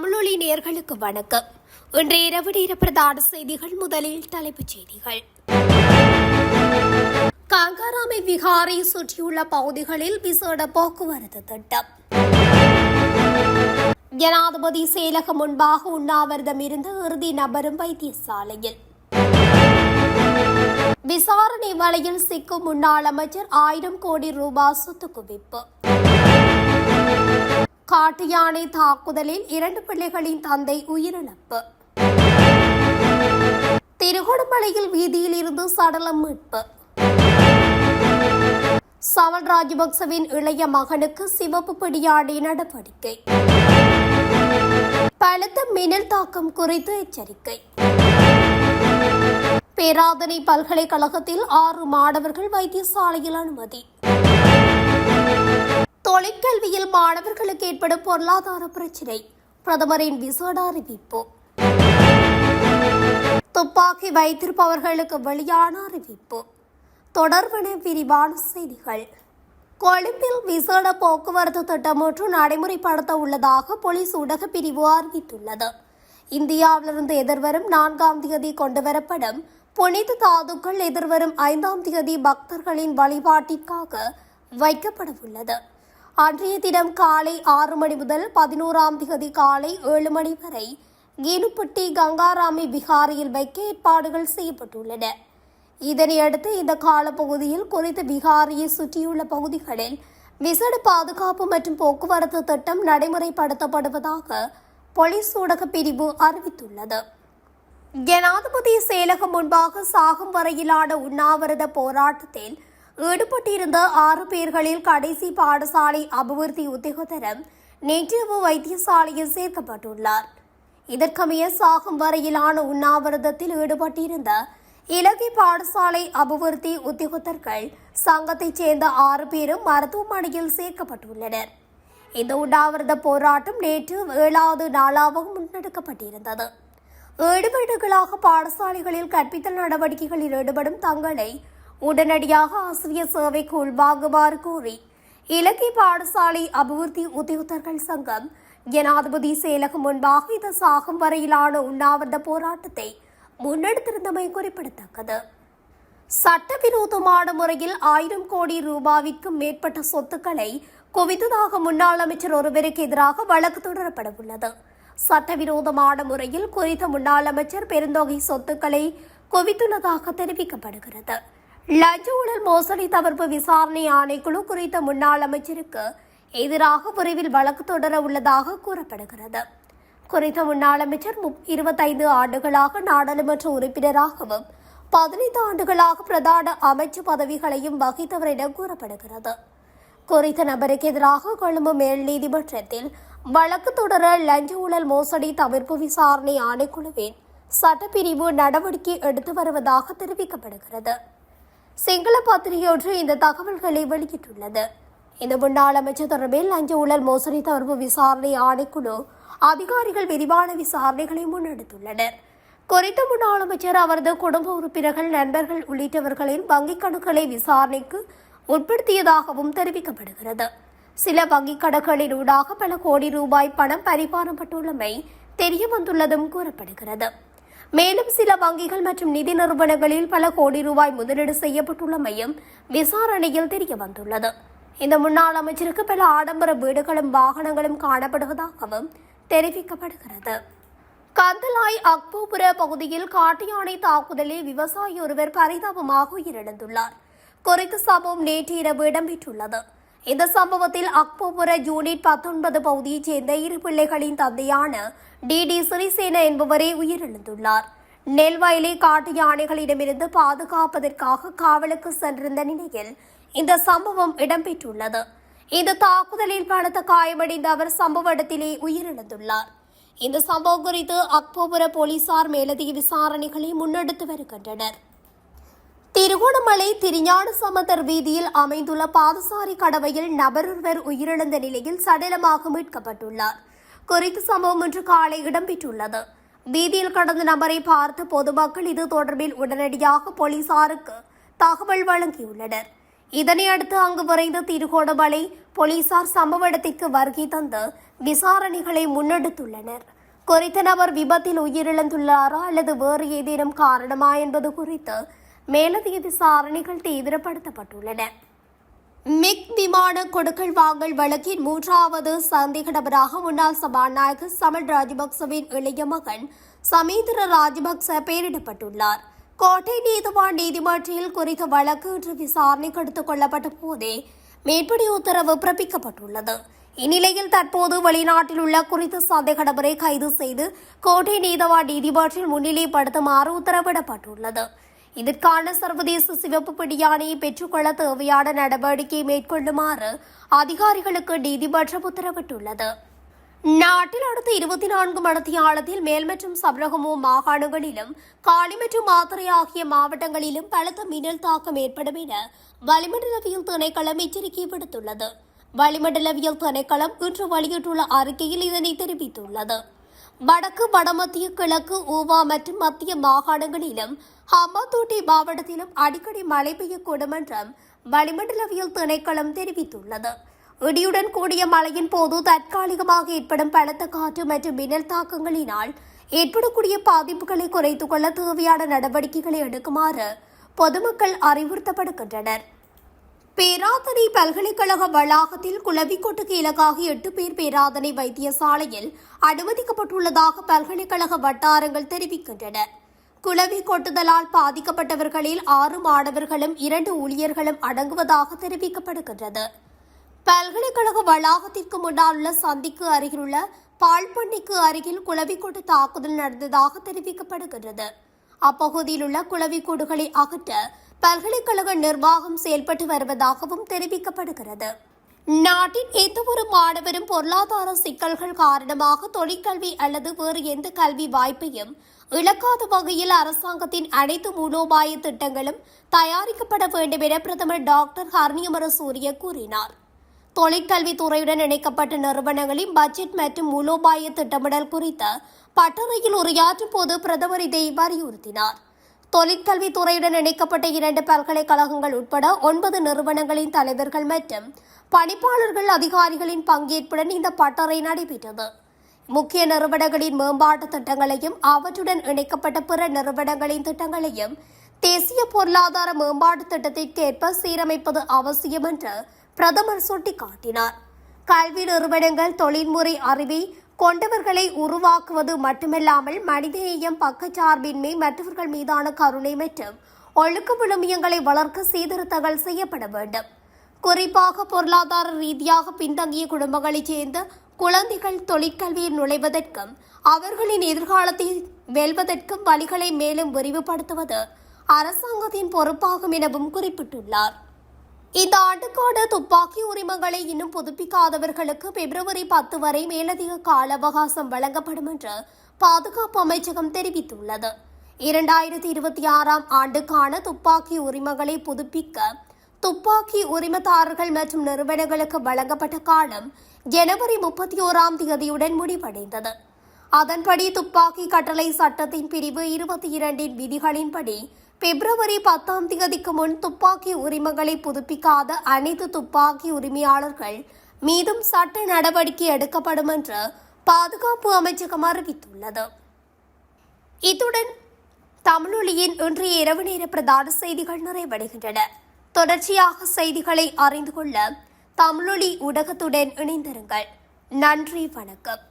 தமிழொலி நேர்களுக்கு வணக்கம். இன்றைய இரவு நேர பிரதான செய்திகள் முதலில் தலைப்புச் செய்திகள். கங்காராமை விகாரை சுற்றியுள்ள பகுதிகளில் விசேட போக்குவரத்து திட்டம். ஜனாதிபதி செயலகம் முன்பாக உண்ணாவிரதம் இருந்த இறுதி நபரும் வைத்தியசாலையில். விசாரணை வலையில் சிக்கும் முன்னாள் அமைச்சர் ஆயிரம் கோடி ரூபாய் சொத்து குவிப்பு காட்டு யானை தாக்குதலில் இரண்டு பிள்ளைகளின் தந்தை உயிரிழப்பு. திருகோணமலையில் வீதியில் இருந்து சடலம் மீட்பு. சவல் ராஜபக்சவின் இளைய மகனுக்கு சிவப்பு பிடியாடி நடவடிக்கை. பலத்த மின்னல் தாக்கம் குறித்து எச்சரிக்கை. பேராதனை பல்கலைக்கழகத்தில் ஆறு மாணவர்கள் வைத்தியசாலையில் அனுமதி. தொழிற்கல்வியில் மாணவர்களுக்கு ஏற்படும் பொருளாதார பிரச்சினை. பிரதமரின் விசேட அறிவிப்பு. துப்பாக்கி வைத்திருப்பவர்களுக்கு வெளியான அறிவிப்பு. தொடர்பென விரிவான செய்திகள். கொழும்பில் விசேட போக்குவரத்து திட்டம் ஒன்று நடைமுறைப்படுத்த உள்ளதாக போலீஸ் ஊடக பிரிவு அறிவித்துள்ளது. இந்தியாவிலிருந்து எதிர்வரும் நான்காம் தேதி கொண்டுவரப்படும் புனித தாதுக்கள் எதிர்வரும் ஐந்தாம் தேதி பக்தர்களின் வழிபாட்டிற்காக வைக்கப்பட உள்ளது அன்றைய தினம் காலை ஆறு மணி முதல் பதினோராம் தேதி காலை ஏழு மணி வரை கீனுப்பட்டி கங்காராமி விகாரியில் வைக்க ஏற்பாடுகள் செய்யப்பட்டுள்ளன. இதனையடுத்து இந்த காலப்பகுதியில் குறித்த விகாரியை சுற்றியுள்ள பகுதிகளில் விசேட பாதுகாப்பு மற்றும் போக்குவரத்து திட்டம் நடைமுறைப்படுத்தப்படுவதாக போலீஸ் ஊடக பிரிவு அறிவித்துள்ளது. ஜனாதிபதி செயலகம் முன்பாக சாகும் வரையிலான உண்ணாவிரத போராட்டத்தில் ஈடுபட்டிருந்த ஆறு பேர்களில் கடைசி பாடசாலை அபிவிருத்தி உத்தியோகத்தரம் நேற்றிரவு வைத்தியசாலையில் சேர்க்கப்பட்டுள்ளார். இதற்கமைய சாகும் வரையிலான உண்ணாவிரதத்தில் ஈடுபட்டிருந்த இலங்கை பாடசாலை அபிவிருத்தி உத்தியோகத்தர்கள் சங்கத்தைச் சேர்ந்த ஆறு பேரும் மருத்துவமனையில் சேர்க்கப்பட்டுள்ளனர். இந்த உண்ணாவிரத போராட்டம் நேற்று ஏழாவது நாளாக முன்னெடுக்கப்பட்டிருந்தது. ஏழு வீடுகளாக பாடசாலைகளில் கற்பித்தல் நடவடிக்கைகளில் ஈடுபடும் தங்களை உடனடியாக ஆசிரியர் சேவைக்கு உள்வாங்குமாறு கோரி இலக்கிய பாடசாலை அபிவிருத்தி உத்தியோகர்கள் சங்கம் ஜனாதிபதி செயலகம் முன்பாக இது சாகும் வரையிலான உண்ணாவிரத போராட்டத்தை முன்னெடுத்திருந்தமை குறிப்பிடத்தக்கது. சட்டவிரோதமான முறையில் ஆயிரம் கோடி ரூபாவிற்கும் மேற்பட்ட சொத்துக்களை குவித்ததாக முன்னாள் அமைச்சர் ஒருவருக்கு எதிராக வழக்கு தொடரப்பட உள்ளது சட்டவிரோதமான முறையில் குறித்த முன்னாள் அமைச்சர் பெருந்தொகை சொத்துக்களை குவித்துள்ளதாக தெரிவிக்கப்படுகிறது. லஞ்ச ஊழல் மோசடி தவிர்ப்பு விசாரணை ஆணைக்குழு குறித்த முன்னாள் அமைச்சருக்கு எதிராக விரைவில் வழக்கு தொடர உள்ளதாக கூறப்படுகிறது. குறித்த முன்னாள் அமைச்சர் இருபத்தைந்து ஆண்டுகளாக நாடாளுமன்ற உறுப்பினராகவும் பதினைந்து ஆண்டுகளாக பிரதான அமைச்சு பதவிகளையும் வகித்தவர் என கூறப்படுகிறது. குறித்த நபருக்கு எதிராக கொழும்பு மேல் நீதிமன்றத்தில் வழக்கு தொடர லஞ்ச ஊழல் மோசடி தவிர்ப்பு விசாரணை ஆணைக்குழுவின் சட்டப்பிரிவு நடவடிக்கை எடுத்து வருவதாக தெரிவிக்கப்படுகிறது. சிங்கள பத்திரிகையொன்று இந்த தகவல்களை வெளியிட்டுள்ளது. இந்த முன்னாள் அமைச்சர் தொடர்பில் லஞ்ச ஊழல் மோசடி தொடர்பு விசாரணை ஆணைக்குழு அதிகாரிகள் விரிவான விசாரணைகளை முன்னெடுத்துள்ளனர். குறித்த முன்னாள் அமைச்சர் அவரது குடும்ப உறுப்பினர்கள் நண்பர்கள் உள்ளிட்டவர்களின் வங்கிக் கணக்குகளை விசாரணைக்கு உட்படுத்தியதாகவும் தெரிவிக்கப்படுகிறது. சில வங்கிக் கணக்குகளின் ஊடாக பல கோடி ரூபாய் பணம் பரிமாறப்பட்டுள்ளமை தெரிய வந்துள்ளதும் கூறப்படுகிறது. மேலும் சில வங்கிகள் மற்றும் நிதி நிறுவனங்களில் பல கோடி ரூபாய் முதலீடு செய்யப்பட்டுள்ளமையும் விசாரணையில் தெரிய வந்துள்ளது. இந்த முன்னாள் அமைச்சருக்கு பல ஆடம்பர வீடுகளும் வாகனங்களும் காணப்படுவதாகவும் தெரிவிக்கப்படுகிறது. கந்தலாய் அக்போபுர பகுதியில் காட்டு யானை தாக்குதலில் விவசாயி ஒருவர் பரிதாபமாக உயிரிழந்துள்ளார். குறித்த சம்பவம் நேற்று இரவு இடம்பெற்றுள்ளது. இந்த சம்பவத்தில் அக்போபுர யூனிட் பத்தொன்பது பகுதியைச் சேர்ந்த இரு பிள்ளைகளின் தந்தையான டி டி சிறிசேன என்பவரே உயிரிழந்துள்ளார். நெல்வயலி காட்டு யானைகளிடமிருந்து பாதுகாப்பதற்காக காவலுக்கு சென்றிருந்த நிலையில் இந்த சம்பவம் இடம்பெற்றுள்ளது. இந்த தாக்குதலில் பலத்த காயமடைந்த அவர் சம்பவ இடத்திலே உயிரிழந்துள்ளார். இந்த சம்பவம் குறித்து அக்போபுர போலீசார் மேலதிக விசாரணைகளை முன்னெடுத்து வருகின்றனர். திருகோணமலை திருஞான சமந்தர் வீதியில் அமைந்துள்ள பாதசாரி கடவையில் நபரொருவர் உயிரிழந்த நிலையில் சடலமாக மீட்கப்பட்டுள்ளார். குறித்த சம்பவம் இன்று காலை இடம்பெற்றுள்ளது. வீதியில் கடந்த நபரை பார்த்த பொதுமக்கள் இது தொடர்பில் உடனடியாக போலீசாருக்கு தகவல் வழங்கியுள்ளனர். இதனையடுத்து அங்கு விரைந்த திருகோணமலை போலீசார் சம்பவ இடத்திற்கு வருகை தந்து விசாரணைகளை முன்னெடுத்துள்ளனர். குறித்த நபர் விபத்தில் உயிரிழந்துள்ளாரா அல்லது வேறு ஏதேனும் காரணமா என்பது குறித்து மேலதிக விசாரணைகள் தீவிரப்படுத்தப்பட்டுள்ளன. மிக் விமான கொடுக்கல் வாங்கல் வழக்கின் மூன்றாவது சந்தேக நபராக முன்னாள் சபாநாயகர் சமல் ராஜபக்சவின் இளைய மகன் சமீந்திர ராஜபக்ச பெயரிடப்பட்டுள்ளார். கோட்டை நீதிவான் நீதிமன்றில் குறித்த வழக்கு இன்று விசாரணைக்கு எடுத்துக் கொள்ளப்பட்ட போதே மேற்படி உத்தரவு பிறப்பிக்கப்பட்டுள்ளது. இந்நிலையில் தற்போது வெளிநாட்டில் உள்ள குறித்த சந்தேக நபரை கைது செய்து கோட்டை நீதவான் நீதிமன்றில் முன்னிலைப்படுத்துமாறு உத்தரவிடப்பட்டுள்ளது. இதற்கான சர்வதேச சிவப்பு பிடியாணையை பெற்றுக்கொள்ள தேவையான நடவடிக்கை மேற்கொள்ளுமாறு அதிகாரிகளுக்கு நீதிமன்றம் உத்தரவிட்டுள்ளது. நாட்டில் அடுத்த இருபத்தி நான்கு மணித்தியாலத்தில் மேல் மற்றும் சபரகமோ மாகாணங்களிலும் காளி மற்றும் மாத்திரை ஆகிய மாவட்டங்களிலும் பலத்த மின்னல் தாக்கம் ஏற்படும் என வளிமண்டலவியல் திணைக்களம் எச்சரிக்கை விடுத்துள்ளது. வளிமண்டலவியல் திணைக்களம் இன்று வெளியிட்டுள்ள அறிக்கையில் இதனை தெரிவித்துள்ளது. வடக்கு வடமத்திய கிழக்கு ஊவா மற்றும் மத்திய மாகாணங்களிலும் ஹம்பாத்தோட்டை மாவட்டத்திலும் அடிக்கடி மழை பெய்யக்கூடும் என்றும் வளிமண்டலவியல் திணைக்களம் தெரிவித்துள்ளது. இடியுடன் கூடிய மழையின் போது தற்காலிகமாக ஏற்படும் பலத்த காற்று மற்றும் மின்னல் தாக்கங்களினால் ஏற்படக்கூடிய பாதிப்புகளை குறைத்துக் கொள்ள தேவையான நடவடிக்கைகளை எடுக்குமாறு பொதுமக்கள் அறிவுறுத்தப்படுகின்றனர். பேராதனை பல்கலைக்கழக வளாகத்தில் குளவிக்கோட்டுக்கு இலக்காக எட்டு பேர் பேராதனை வைத்தியசாலையில் அனுமதிக்கப்பட்டுள்ளதாக பல்கலைக்கழக வட்டாரங்கள் தெரிவிக்கின்றன. குளவி கொட்டுதலால் பாதிக்கப்பட்டவர்களில் ஆறு மாணவர்களும் இரண்டு ஊழியர்களும் அடங்குவதாக தெரிவிக்கப்படுகின்றது. பல்கலைக்கழக வளாகத்திற்கு முன்னால் உள்ள சந்திக்கு அருகிலுள்ள பால்பண்ணிக்கு அருகில் குளவிக்கொட்டு தாக்குதல் நடந்ததாக தெரிவிக்கப்படுகின்றது. அப்பகுதியில் உள்ள குளவிக்கூடுகளை அகற்ற பல்கலைக்கழக நிர்வாகம் செயல்பட்டு வருவதாகவும் தெரிவிக்கப்படுகிறது. நாட்டின் எந்தவொரு மாணவரும் பொருளாதார சிக்கல்கள் காரணமாக தொழிற்கல்வி அல்லது வேறு எந்த கல்வி வாய்ப்பையும் இழக்காத வகையில் அரசாங்கத்தின் அனைத்து மூலோபாய திட்டங்களும் தயாரிக்கப்பட வேண்டும் என பிரதமர் டாக்டர் ஹர்னியமர சூரிய கூறினார் தொழிற்கல்வித்துறையுடன் இணைக்கப்பட்ட நிறுவனங்களின் பட்ஜெட் மற்றும் மூலோபாய திட்டமிடல் குறித்த பட்டறையில் உரையாற்றும் போது பிரதமர் இதை வலியுறுத்தினார். தொழிற்கல்வித்துறையுடன் இணைக்கப்பட்ட இரண்டு பல்கலைக்கழகங்கள் உட்பட ஒன்பது நிறுவனங்களின் தலைவர்கள் மற்றும் பணிப்பாளர்கள் அதிகாரிகளின் பங்கேற்புடன் இந்த பட்டறை நடைபெற்றது. முக்கிய நிறுவனங்களின் மேம்பாட்டு திட்டங்களையும் அவற்றுடன் இணைக்கப்பட்ட பிற நிறுவனங்களின் திட்டங்களையும் தேசிய பொருளாதார மேம்பாட்டு திட்டத்திற்கேற்ப சீரமைப்பது அவசியம் என்று பிரதமர் சுட்டிக்காட்டினார். கல்வி நிறுவனங்கள் தொழில்முறை அறிவை கொண்டவர்களை உருவாக்குவது மட்டுமல்லாமல் மனிதநேயம் பக்கச்சார்பின்மை மற்றவர்கள் மீதான கருணை மற்றும் ஒழுக்க விழுமியங்களை வளர்க்க சீர்திருத்தங்கள் செய்யப்பட வேண்டும். குறிப்பாக பொருளாதார ரீதியாக பின்தங்கிய குடும்பங்களைச் சேர்ந்த குழந்தைகள் தொழிற்கல்வியில் நுழைவதற்கும் அவர்களின் எதிர்காலத்தை வெல்வதற்கும் வழிகளை மேலும் விரிவுபடுத்துவது அரசாங்கத்தின் பொறுப்பாகும் எனவும் குறிப்பிட்டுள்ளார். இந்த ஆண்டுக்கான துப்பாக்கி உரிமங்களை இன்னும் புதுப்பிக்காதவர்களுக்கு பிப்ரவரி பத்து வரை மேலதிக கால அவகாசம் வழங்கப்படும் என்று பாதுகாப்பு அமைச்சகம் தெரிவித்துள்ளது. இரண்டாயிரத்தி இருபத்தி ஆறாம் ஆண்டுக்கான துப்பாக்கி உரிமங்களை புதுப்பிக்க துப்பாக்கி உரிமதாரர்கள் மற்றும் நிறுவனங்களுக்கு வழங்கப்பட்ட காலம் ஜனவரி முப்பத்தி ஓராம் தேதியுடன் முடிவடைந்தது. அதன்படி துப்பாக்கி கட்டளை சட்டத்தின் பிரிவு இருபத்தி இரண்டின் விதிகளின்படி பிப்ரவரி பத்தாம் தேதிக்கு முன் துப்பாக்கி உரிமங்களை புதுப்பிக்காத அனைத்து துப்பாக்கி உரிமையாளர்கள் மீதும் சட்ட நடவடிக்கை எடுக்கப்படும் என்று பாதுகாப்பு அமைச்சகம் அறிவித்துள்ளது. இத்துடன் தமிழொலியின் இன்றைய இரவு நேர பிரதான செய்திகள் நிறைவடைகின்றன. தொடர்ச்சியாக செய்திகளை அறிந்து கொள்ள தமிழொலி ஊடகத்துடன் இணைந்திருங்கள். நன்றி வணக்கம்.